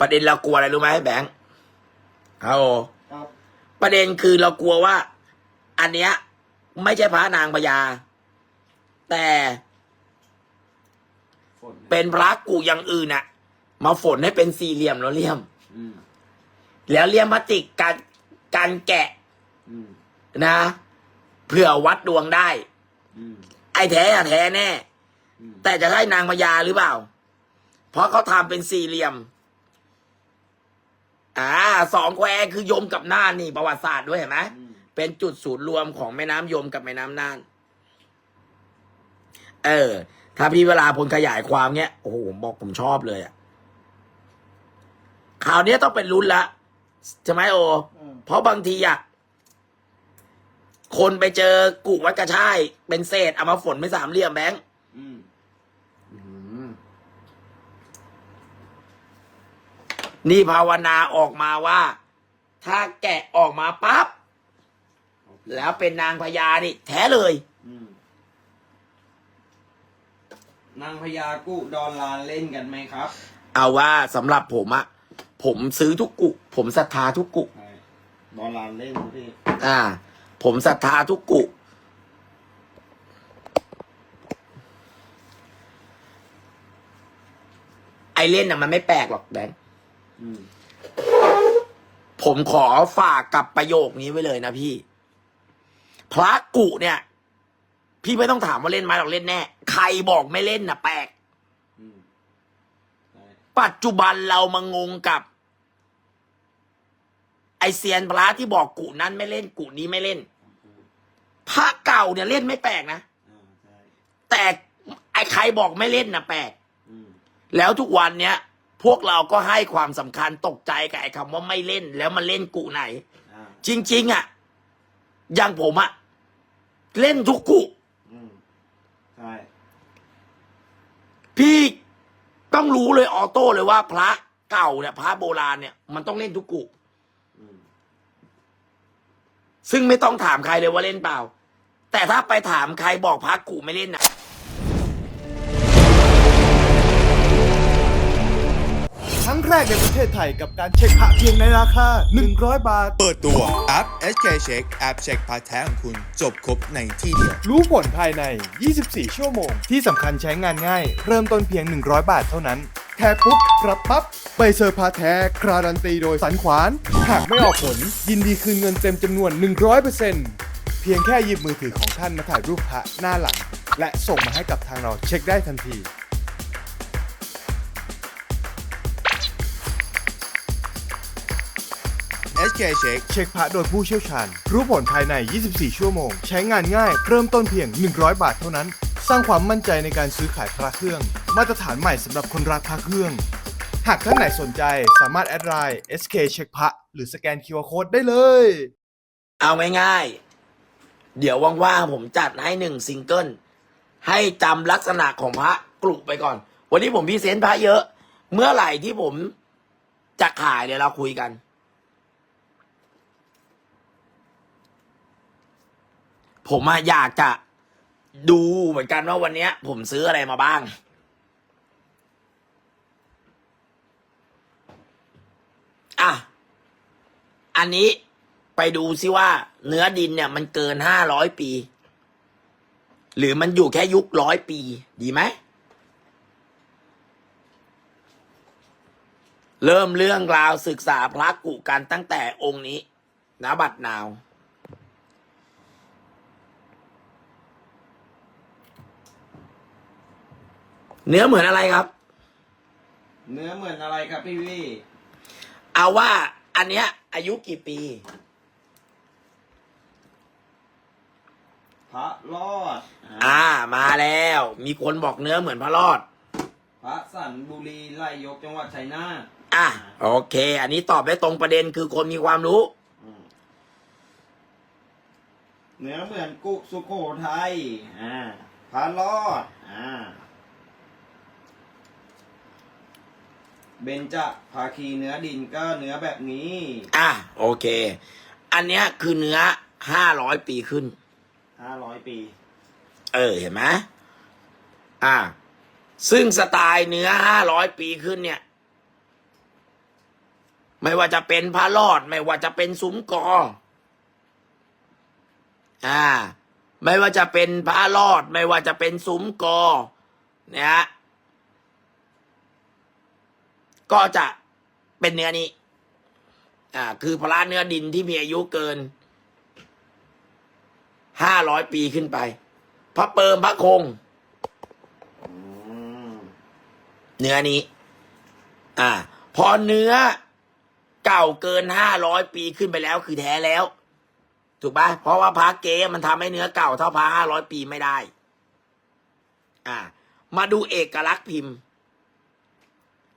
ประเด็นเรากลัวอะไรรู้ไหมแบงค์ครับโอครับประเด็นคือเรากลัวว่า อันเนี้ย ไม่ใช่พระนางพญาแต่ฝนเป็นพระกูอย่างอื่นน่ะ มาฝนให้เป็นสี่เหลี่ยมแล้วเลี่ยม อืมแล้วเลี่ยมพลาสติกการการแกะอืมนะเพื่อวัดดวงได้ อืมไอ้แท้อะแท้แน่ อืมแต่จะได้นางพญาหรือเปล่า เพราะเขาทำเป็นสี่เหลี่ยม อ่าสองแควคือโยมกับน่านนี่ประวัติศาสตร์ด้วยเห็นไหมอืมเป็นจุดศูนย์รวมของแม่น้ำยมกับแม่น้ำน่าน เออ ถ้าพี่เวลาพลขยายความเนี้ยโอ้โหผมบอกผมชอบเลยอะข่าวเนี้ยต้องเป็นรุ่นละใช่ไหมโออืมเพราะบางทีอะคนไปเจอกุวัดกระช่ายเป็นเศษเอามาฝนไม่สามเหลี่ยมแบงค์ อืมอืม นี่ภาวนาออกมาว่า ถ้าแกะออกมาปั๊บแล้วเป็นนางพญานี่ แท้เลย อืมนางพญากุดอนลานเล่นกันไหมครับ เอาว่าสำหรับผมอะผมซื้อทุกกุ ผมศรัทธาทุกกุ ใช่ดอนลานเล่นพี่อ่า ผมศรัทธาทุกกุ ไอเล่นน่ะมันไม่แปลกหรอกแบงค์อืม ผมขอฝากกับประโยคนี้ไว้เลยนะพี่ พระกุเนี่ย พี่ไม่ต้องถามว่าเล่นไหมหรอกเล่นแน่ ใครบอกไม่เล่นน่ะแปลกอืมใช่ปัจจุบันเรามางงกับ ไอเซียนพระที่บอกกุนั้นไม่เล่นกุนี้ไม่เล่นคำพูดพระเก่าเนี่ยเล่นไม่แปลกนะอ่าใช่แต่ไอใครบอกไม่เล่นน่ะแปลกอืมแล้วทุกวันเนี้ย พวกเราก็ให้ความสำคัญตกใจกับไอ้คำว่าไม่เล่นแล้วมันเล่นกุไหน อ่าจริง ๆ อะ อย่างผมอะ เล่นทุกกุอืมใช่พี่ต้องรู้เลยออโต้เลยว่าพระเก่าเนี่ยพระโบราณเนี่ยมันต้องเล่นทุกกุ อืมซึ่งไม่ต้องถามใครเลยว่าเล่นเปล่า แต่ถ้าไปถามใครบอกพระกุไม่เล่นน่ะ แรกในประเทศไทยกับการเช็คพระเพียงในราคา 100 บาท เปิดตัวแอป SK Check แอปเช็คพาร์ทแท้ของคุณ จบครบในที่เดียว รู้ผลภายใน 24 ชั่วโมง ที่สำคัญใช้งานง่าย เริ่มต้นเพียง 100 บาทเท่านั้นแค่ปุ๊บรับปั๊บใบเซอร์พาแท้คราดันตีโดยสันขวาน หากไม่ออกผล ยินดีคืนเงินเต็มจำนวน 100%เพียงแค่หยิบมือถือของท่านมาถ่ายรูปพระหน้าหลัง และส่งมาให้กับทางเราเช็คได้ทันที SK Check เช็คพระโดยผู้เชี่ยวชาญ รู้ผลภายใน 24 ชั่วโมง ใช้งานง่าย เริ่มต้นเพียง 100 บาทเท่านั้น สร้างความมั่นใจในการซื้อขายพระเครื่อง มาตรฐานใหม่สำหรับคนรักพระเครื่อง หากท่านไหนสนใจสามารถแอดไลน์ SK เช็คพระหรือสแกน QR Code ได้เลย เอาง่ายๆ เดี๋ยวว่างๆผมจัดให้หนึ่งซิงเกิลให้จำลักษณะของพระกลุ่มไปก่อน วันนี้ผมพรีเซนต์พระเยอะ เมื่อไหร่ที่ผมจะขายเดี๋ยวเราคุยกัน ผมอะอยากจะดูเหมือนกันว่าวันนี้ผมซื้ออะไรมาบ้าง อะ อันนี้ไปดูซิว่า เนื้อดินเนี่ย มันเกินห้าร้อยปี หรือมันอยู่แค่ยุคร้อยปี ดีไหม เริ่มเรื่องราวศึกษาพระกุกันตั้งแต่องค์นี้นะบัดนาว เนื้อเหมือนอะไรครับ เนื้อเหมือนอะไรครับพี่วี่เอาว่าอันเนี้ย อายุกี่ปี พระรอดอ่าอ่า มาแล้ว มีคนบอกเนื้อเหมือนพระรอด พระสันบุรีไล่ยกจังหวัดชัยนาทอะโอเค อันนี้ตอบได้ตรงประเด็นคือคนมีความรู้ อืมเนื้อเหมือนกุสุโขทัยอ่าพระรอดอ่า เบญจภาคีเนื้อดินก็เนื้อแบบนี้ อะโอเค อันเนี้ยคือเนื้อห้าร้อยปีขึ้น ห้าร้อยปี เออเห็นไหมอ่าซึ่งสไตล์เนื้อห้าร้อยปีขึ้นเนี่ย ไม่ว่าจะเป็นพระรอด ไม่ว่าจะเป็นซุ้มกอ อ่า ไม่ว่าจะเป็นพระรอด ไม่ว่าจะเป็นซุ้มกอ เนี่ยฮะ ก็จะเป็นเนื้อนี้ อ่า คือพระเนื้อดินที่มีอายุเกินห้าร้อยปีขึ้นไปพระเปิมพระคงเนื้อนี้ อ่า พอเนื้อเก่าเกินห้าร้อยปีขึ้นไปแล้ว คือแท้แล้ว ถูกปะเพราะว่าพระเก๊มันทำให้เนื้อเก่าเท่าพระห้าร้อยปีไม่ได้ อ่า มาดูเอกลักษณ์พิมพ์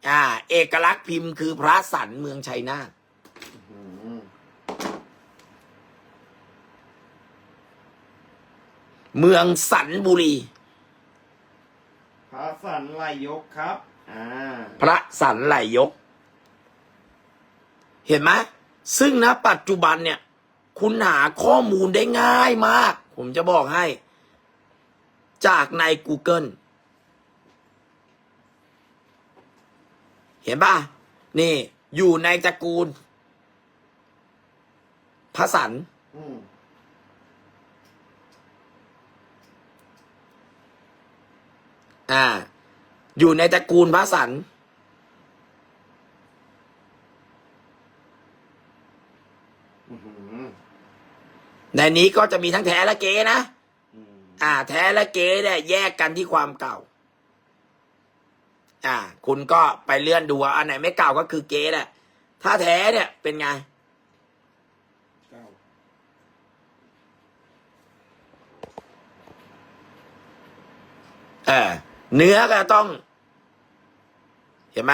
อ่า เอกลักษณ์พิมพ์คือพระสันเมืองชัยนาทอืมเมืองสันบุรี พระสันไลยกครับ อ่า พระสันไหลยก เห็นไหมซึ่งนะปัจจุบันเนี่ย คุณหาข้อมูลได้ง่ายมาก ผมจะบอกให้ จากใน Google เห็นป่ะ นี่ อยู่ในตระกูลพระสันอืมอ่า อยู่ในตระกูลพระสันอื้อหือในนี้ก็จะมีทั้งแท้และเก๊นะอืมอ่า แท้และเก๊เนี่ยแยกกันที่ความเก่า อ่า คุณก็ไปเลื่อนดูอันไหนไม่เก่าก็คือเก๊แหละถ้าแท้เนี่ยเป็นไงเก้าเออเนื้อก็ต้อง เห็นไหม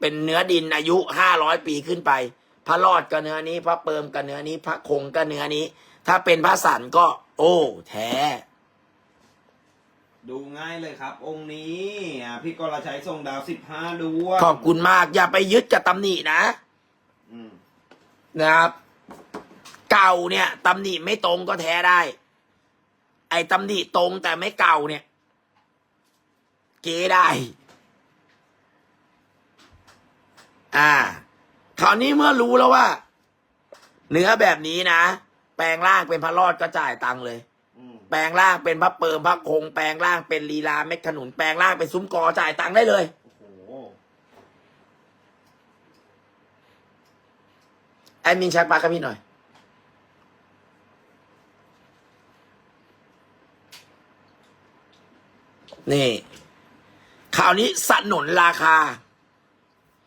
เป็นเนื้อดินอายุห้าร้อยปีขึ้นไป พระรอดก็เนื้อนี้ พระเปิมก็เนื้อนี้ พระคงก็เนื้อนี้ ถ้าเป็นพระสันก็ โอ้ แท้ ดูง่ายเลยครับ องค์นี้อ่าพี่กรชัยส่งดาวสิบห้าดวงขอบคุณมาก อย่าไปยึดกับตำหนินะ อืมนะครับ เก่าเนี่ยตำหนิไม่ตรงก็แท้ได้ ไอ้ตำหนิตรงแต่ไม่เก่าเนี่ย เก๋ได้ อ่า คราวนี้เมื่อรู้แล้วว่า เนื้อแบบนี้นะ แปลงร่างเป็นพระรอดก็จ่ายตังค์เลยอืม แปลงร่างเป็นพระเปิมพระคง แปลงร่างเป็นลีลาเม็ดขนุนแปลงร่างเป็นซุ้มกอจ่ายตังค์ได้เลย โอ้โหแอดมินชักปากกับพี่หน่อย นี่ข่าวนี้สนนราคา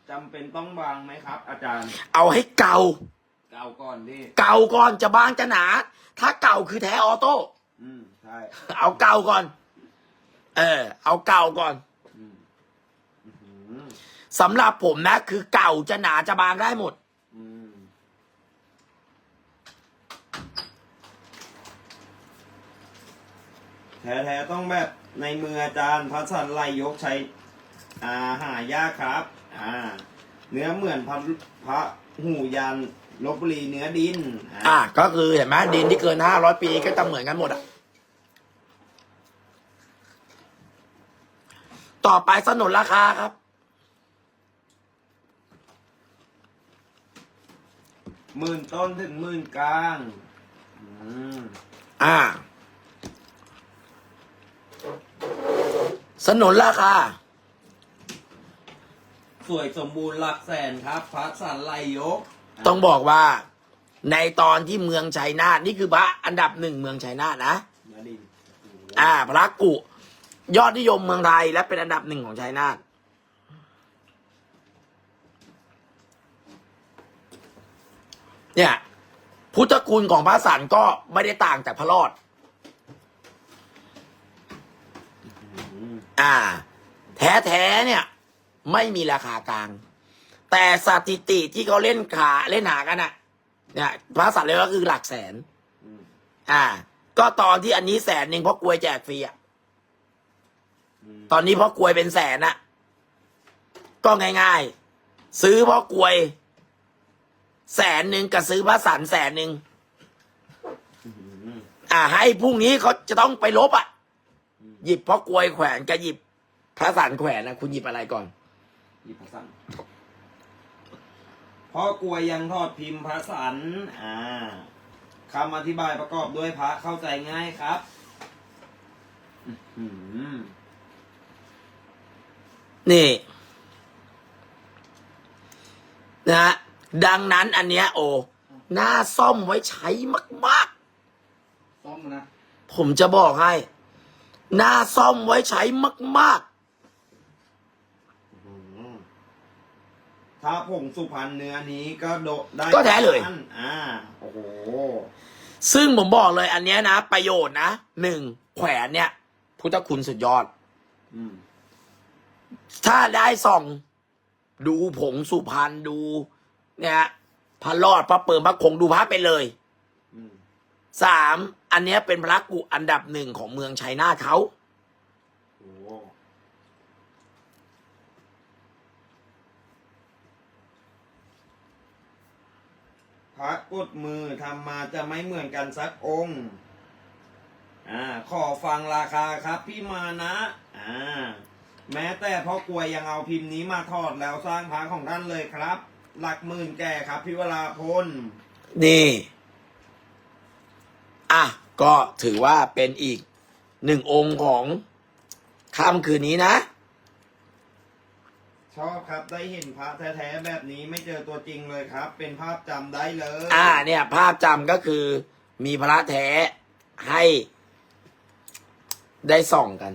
จำเป็นต้องวางไหมครับ อาจารย์เอาให้เก่า เก้าก่อนดิ เก่าก่อนจะบางจะหนา ถ้าเก่าคือแท้ออโต้ อืมใช่เอาเก่าก่อน เออ เอาเก่าก่อนอืมอื้อหือสำหรับผมนะ คือเก่าจะหนาจะบางได้หมดอืมแท้ๆต้องแบบในมืออาจารย์พระสันไลยกใช้อ่าหายากครับ อ่า เนื้อเหมือนพระพระหูยันลบบุรีเนื้อดิน อะก็คือเห็นไหมดินที่เกินห้าร้อยปีก็จะเหมือนกันหมดอะ ต่อไปสนนราคาครับ หมื่นต้นถึงหมื่นกลางอืมอ่า สนนราคา สวยสมบูรณ์หลักแสนครับ พระสันไลยกต้องบอกว่า ในตอนที่เมืองชัยนาทนี่คือพระอันดับหนึ่งเมืองชัยนาทนะเนื้อดินโอ้โหอ่า พระกุ ยอดนิยมเมืองไทยและเป็นอันดับหนึ่งของชัยนาทเนี่ย พุทธคุณของพระสันก็ไม่ได้ต่างจากพระรอดอืมอ่าแท้เนี่ย ไม่มีราคากลาง แต่สถิติที่เขาเล่นขาเล่นหากันอะเนี่ยพระสันเลยก็คือหลักแสน อ่า ก็ตอนที่อันนี้แสนหนึ่งเพราะกลวยแจกฟรีอะ ตอนนี้เพราะกลวยเป็นแสนอะก็ง่ายๆ ซื้อเพราะกลวย แสนหนึ่งกับซื้อพระสันแสนหนึ่งอืมอ่า ให้พรุ่งนี้เขาจะต้องไปลบอะ หยิบเพราะกลวยแขวนกับหยิบพระสันแขวนนะคุณหยิบอะไรก่อน หยิบพระสันเพราะกลัวยังทอดพิมพ์พระสันอ่าคำอธิบายประกอบด้วยพระเข้าใจง่ายครับ อื้อหือ นี่นะฮะดังนั้นอันเนี้ย โอ้หน้าซ่อมไว้ใช้มาก ซ่อมนะๆ ผมจะบอกให้ หน้าซ่อมไว้ใช้มาก อื้อหือถ้าผงสุพรรณเนื้อนี้ก็โดได้ก็แท้เลยอันอ่า โอ้โห ๆ ซึ่งผมบอกเลยอันเนี้ยนะ ประโยชน์นะหนึ่งแขวนเนี่ย พุทธคุณสุดยอด อืม ถ้าได้ส่อง ดูผงสุพรรณดู เนี่ยพระรอดพระเปิมพระคงดูพระไปเลยอืมสามอันเนี้ยเป็นพระกุอันดับหนึ่งของเมืองชัยนาทเขาโอ้พระกดมือทำมาจะไม่เหมือนกันสักองค์ อ่า ขอฟังราคาครับพี่มานะ อ่า แม้แต่พ่อกลวยยังเอาพิมพ์นี้มาทอดแล้วสร้างพระของท่านเลยครับ หลักหมื่นแก่ครับพี่วราพลนี่ อะ ก็ถือว่าเป็นอีกหนึ่งองค์ของค่ำคืนนี้นะ ชอบครับได้เห็นพระแท้ๆแบบนี้ไม่เจอตัวจริงเลยครับ เป็นภาพจำได้เลยอ่า เนี่ย ภาพจำก็คือมีพระแท้ให้ได้ส่องกัน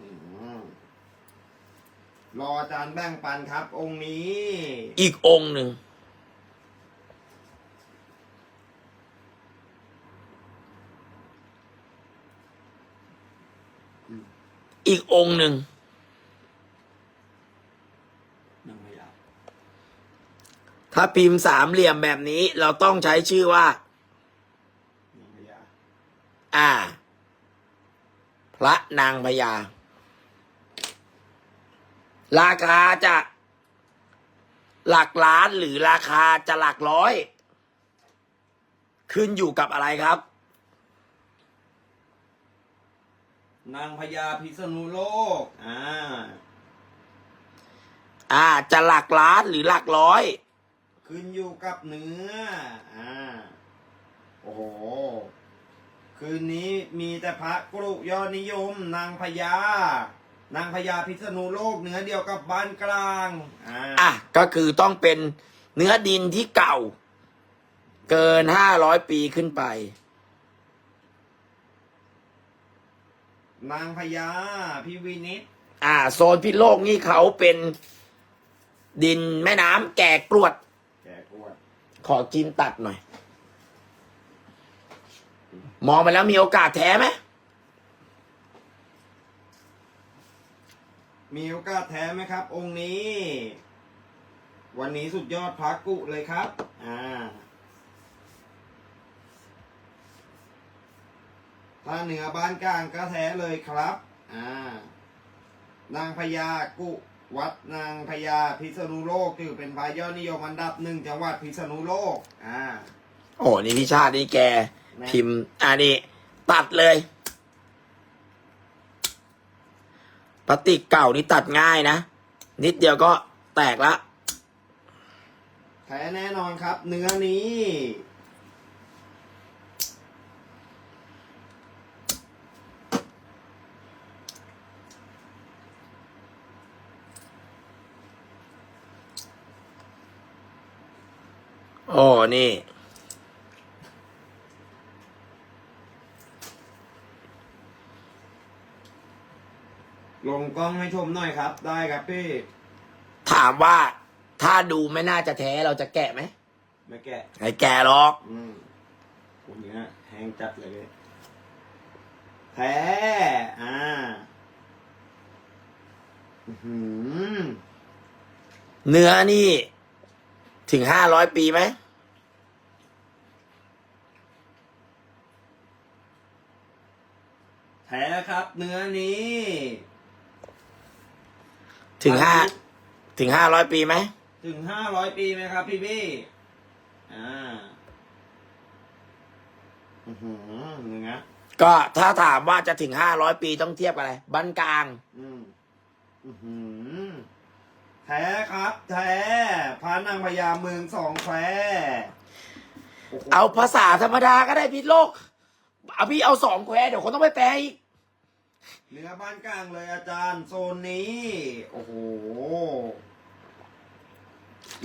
อืม รออาจารย์แบ่งปันครับ องค์นี้ อีกองค์หนึ่ง อีกองค์หนึ่ง ยังไม่รับถ้าพิมพ์สามเหลี่ยมแบบนี้ เราต้องใช้ชื่อว่า ยังไม่รับ อ่า พระนางพญา ราคาจะหลักล้านหรือราคาจะหลักร้อย ขึ้นอยู่กับอะไรครับ นางพญาพิษณุโลก อ่า อ่า จะหลักล้านหรือหลักร้อย ขึ้นอยู่กับเนื้อ อ่า โอ้โห คืนนี้มีแต่พระกรุยอดนิยม นางพญา นางพญาพิษณุโลกเนื้อเดียวกับบ้านกลางอ่าอะก็คือต้องเป็นเนื้อดินที่เก่า เกินห้าร้อยปีขึ้นไป นางพญาพี่วินิตอ่า โซนพิษโลกนี่เขาเป็นดินแม่น้ำแก่กรวด แกกวดขอกินตัดหน่อย มองไปแล้วมีโอกาสแท้ไหม มีโอกาสแท้ไหมครับ องค์นี้ วันนี้สุดยอดพระกุเลยครับ อ่า ถ้าเหนือบ้านกลางก็แท้เลยครับ อ่า นางพญากุวัดนางพญาพิษณุโลกถือเป็นพระยอดนิยมอันดับหนึ่งจังหวัดพิษณุโลก อ่า โอ้นี่พี่ชาตินี่แก พิมพ์อ่านี่ตัดเลย พลาสติกเก่านี่ตัดง่ายนะ นิดเดียวก็แตกละแท้แน่นอนครับ เนื้อนี้ โอ้นี่ กล้องให้ชมหน่อยครับ ได้ครับพี่ถามว่าถ้าดูไม่น่าจะแท้เราจะแกะไหมไม่แกะไม่แกะหรอก อืมคนเนี้ยแห้งจัดเลยเว้ยแท้อ่าอื้อหือเนื้อนี่ ถึงห้าร้อยปีไหมแท้ครับ เนื้อนี้ ถึงห้าถึงห้าร้อยปีไหมถึงห้าร้อยปีไหมครับ พี่พี่อ่าอือหือเนื้อก็ถ้าถามว่าจะถึงห้าร้อยปีต้องเทียบกับอะไรบ้านกลาง อืมอือหือแท้ครับ แท้พระนางพญาเมืองสองแควโโหเอาภาษาธรรมดาก็ได้พี่โลกเอาพี่เอาสองแควเดี๋ยวคนต้องไปแปลอีก เนื้อบ้านกลางเลยอาจารย์โซนนี้ โอ้โห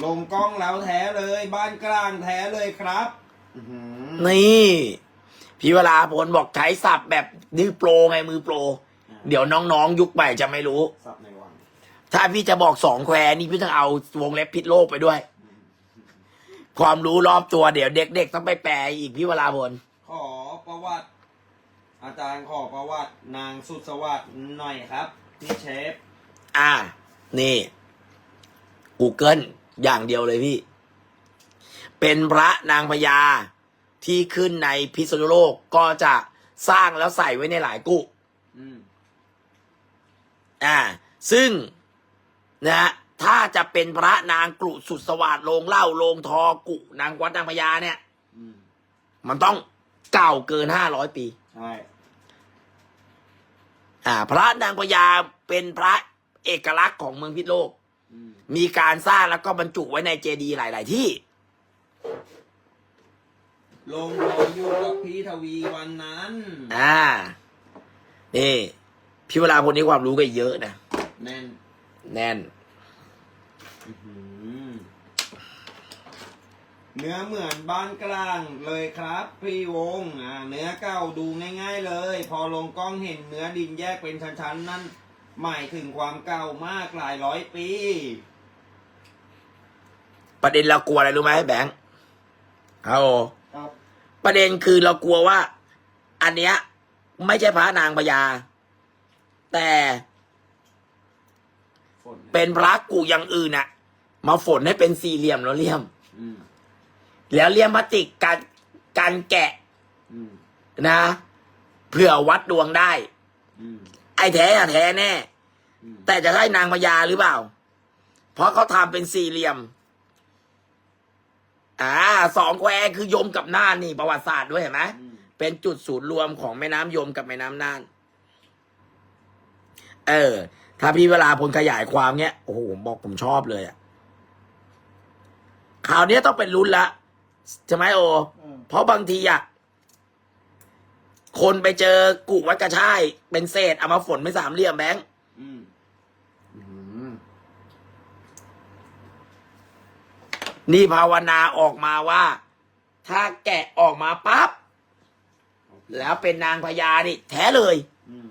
ลงกล้องแล้วแท้เลย บ้านกลางแท้เลยครับอื้อหือนี่ พี่เวลาพลบอกใช้ศัพท์แบบนิ้วโปรไงมือโปร เดี๋ยวน้องๆ ยุคใหม่จะไม่รู้ สับในวังถ้าพี่จะบอกสองแควนี่พี่ต้องเอาวงเล็บพิษโลกไปด้วย ความรู้รอบตัวเดี๋ยวเด็กๆต้องไปแปลอีกพี่เวลาพลขอประวัติ อาจารย์ขอประวัตินางสุดสวัสดิ์หน่อยครับนี่เชฟ อ่า นี่ Google อย่างเดียวเลยพี่ เป็นพระนางพญาที่ขึ้นในพิษณุโลกก็จะสร้างแล้วใส่ไว้ในหลายกุอืมอ่า ซึ่งนะฮะถ้าจะเป็นพระนางกรุสุดสวัสดโลงเหล่าโลงทอกุนางวัดนางพญาเนี่ยอืมมันต้องเก่าเกินห้าร้อยปีใช่อ่า พระนางพญาเป็นพระเอกลักษณ์ของเมืองพิษณุโลก อืมมีการสร้างแล้วก็บรรจุไว้ในเจดีย์หลาย ๆ ที่ ลงรออยู่กับพี่ทวีวันนั้นอ่า นี่ พี่เวลาคนนี้ความรู้ก็เยอะนะ แน่น แน่น อื้อหือ เนื้อเหมือนบ้านกลางเลยครับ พี่วงอ่าเนื้อเก่าดูง่าย ๆ เลย พอลงกล้องเห็นเนื้อดินแยกเป็นชั้นๆ นั่นหมายถึงความเก่ามากหลายร้อยปี ประเด็นเรากลัวอะไรรู้ไหมแบงค์เอาครับประเด็นคือเรากลัวว่า อันเนี้ย ไม่ใช่พระนางพญาแต่ฝนเป็นพระกูอย่างอื่นน่ะ มาฝนให้เป็นสี่เหลี่ยมแล้วเลี่ยม อืม แล้วเลี่ยมพลาสติกการการแกะอืมนะเพื่อวัดดวงได้อืมไอ้แท้อะแท้แน่อืมแต่จะได้นางพญาหรือเปล่า เพราะเขาทำเป็นสี่เหลี่ยม อ่าสองแควคือยมกับน่านนี่ประวัติศาสตร์ด้วยเห็นไหมอืมเป็นจุดศูนย์รวมของแม่น้ำยมกับแม่น้ำน่าน เออ ถ้าพี่เวลาพลขยายความเนี้ยโอ้โหผมบอกผมชอบเลยอะข่าวเนี้ยต้องเป็นรุ่นละ ใช่ไหมโอ เพราะบางทีอะคนไปเจอกุวัดกระชาย เป็นเศษเอามาฝนไม่สามเหลี่ยมแบงค์อืมอืมนี่ภาวนาออกมาว่า ถ้าแกะออกมาปั๊บแล้วเป็นนางพญานี่แท้เลยอืม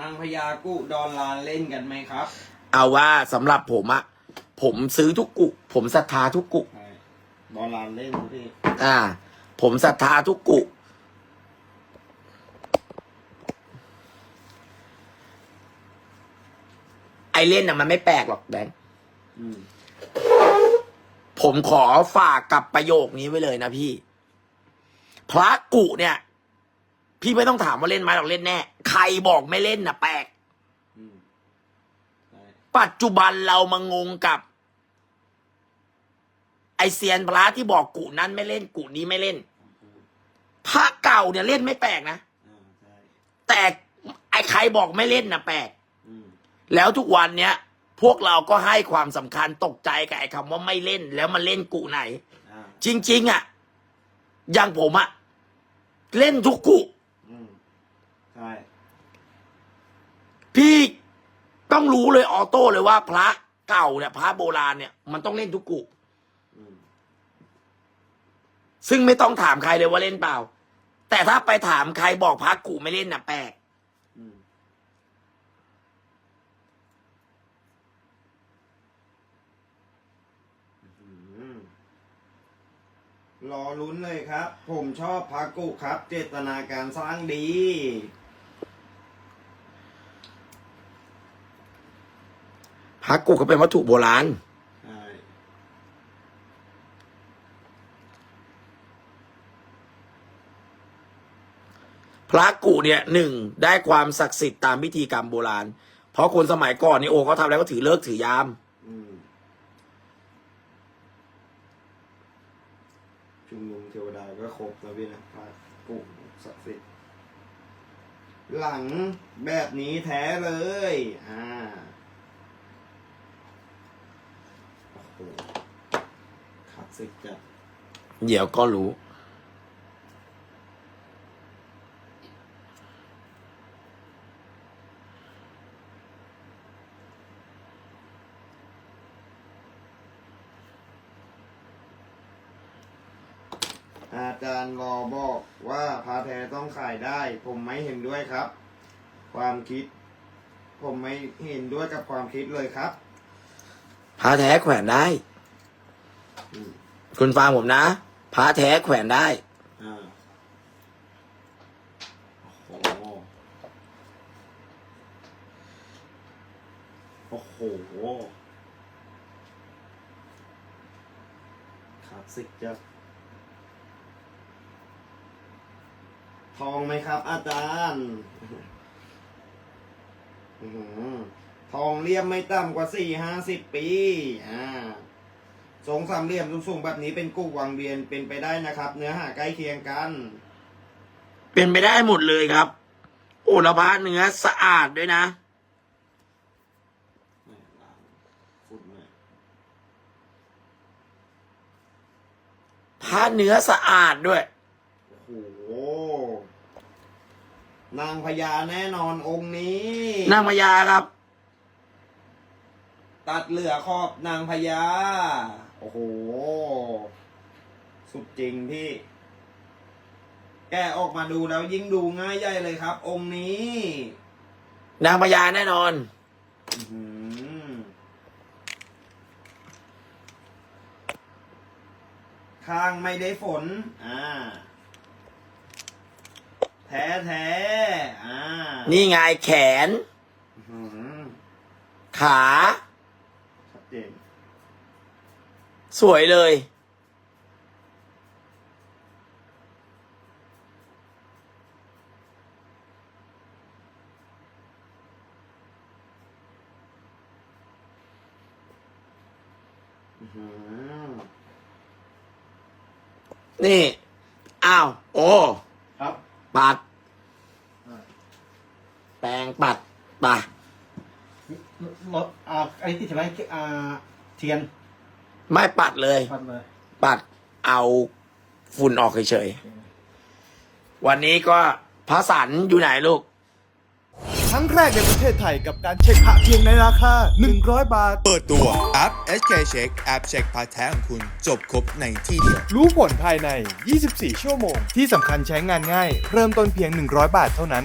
นางพญากุดอนลานเล่นกันไหมครับ เอาว่าสำหรับผมอะ ผมซื้อทุกกุ ผมศรัทธาทุกกุใช่ดอนลานเล่นพี่อ่า ผมศรัทธาทุกกุ ไอเล่นน่ะมันไม่แปลกหรอกแบงค์อืมผมขอฝากกับประโยคนี้ไว้เลยนะพี่ พระกุเนี่ย พี่ไม่ต้องถามว่าเล่นไหมหรอกเล่นแน่ ใครบอกไม่เล่นน่ะแปลกอืมใช่ ปัจจุบันเรามางงกับ ไอเซียนพระที่บอกกุนั้นไม่เล่นกุนี้ไม่เล่นพระเก่าเนี่ยเล่นไม่แปลกนะอ่าใช่แต่ไอใครบอกไม่เล่นน่ะแปลกอืมแล้วทุกวันเนี้ยพวกเราก็ให้ความสำคัญตกใจกับไอ้คำว่าไม่เล่นแล้วมันเล่นกุไหนอ่าจริง ๆ อะอย่างผมอะเล่นทุกกุอืมใช่พี่ ต้องรู้เลยออโต้เลยว่า พระเก่าเนี่ยพระโบราณเนี่ยมันต้องเล่นทุกกุซึ่งไม่ต้องถามใครเลยว่าเล่นเปล่า แต่ถ้าไปถามใครบอกพระกุไม่เล่นน่ะแปลกอืมอืมรอลุ้นเลยครับ ผมชอบพากุครับ เจตนาการสร้างดี พระกุก็เป็นวัตถุโบราณใช่พระกุเนี่ยหนึ่งได้ความศักดิ์สิทธิ์ตามพิธีกรรมโบราณ เพราะคนสมัยก่อนนี่โอเขาทำอะไรก็ถือเลิกถือยาม อืมชุมนุมเทวดาก็ครบแล้วพี่นะพากุศักดิ์สิทธิ์หลังแบบนี้แท้เลย อ่า โอ้โหคลาสสิกจัดเดี๋ยวก็รู้ อาจารย์รอบอกว่าพาแท้ต้องขายได้ ผมไม่เห็นด้วยครับ ความคิด ผมไม่เห็นด้วยกับความคิดเลยครับ พระแท้แขวนได้ คุณฟังผมนะพระแท้แขวนได้อ่าโอ้โหโอ้โหคลาสสิกจัดทองไหมครับ อาจารย์ อือหือ ทองเลี่ยมไม่ต่ำกว่าสี่ห้าสิบปี อ่าทรงสามเหลี่ยมสูงๆแบบนี้เป็นกุกวังเวียนเป็นไปได้นะครับ เนื้อหาใกล้เคียงกัน เป็นไปได้หมดเลยครับ โอ้แล้วพระเนื้อสะอาดด้วยนะฝุ่นเลยพระเนื้อสะอาดด้วย โอ้โห นางพญาแน่นอนองค์นี้ นางพญาครับ ตัดเหลือขอบนางพญา โอ้โห สุดจริงพี่ แกะออกมาดูแล้วยิ่งดูง่ายใหญ่เลยครับ องค์นี้ นางพญาแน่นอน อื้อหือข้างไม่ได้ฝน อ่า แท้แท้ๆอ่านี่ไงแขน อื้อหือขา ชัดเจน สวยเลยอื้อหือนี่ อ้าว โอ้ ครับ ปัดอ่าแปรงปัดปะรถอ่าอันนี้ติดใช่ไหมอ่าเทียน ไม่ปัดเลย ปัดเลยปัดเอาฝุ่นออกเฉยๆ วันนี้ก็พระสันอยู่ไหนลูก ครั้งแรกในประเทศไทยกับการเช็คพระเพียงในราคา 100 บาท เปิดตัวแอป SK Check แอปเช็คพาร์ทแท้ของคุณ จบครบในที่เดียว รู้ผลภายใน 24 ชั่วโมง ที่สำคัญใช้งานง่าย เริ่มต้นเพียง 100 บาทเท่านั้น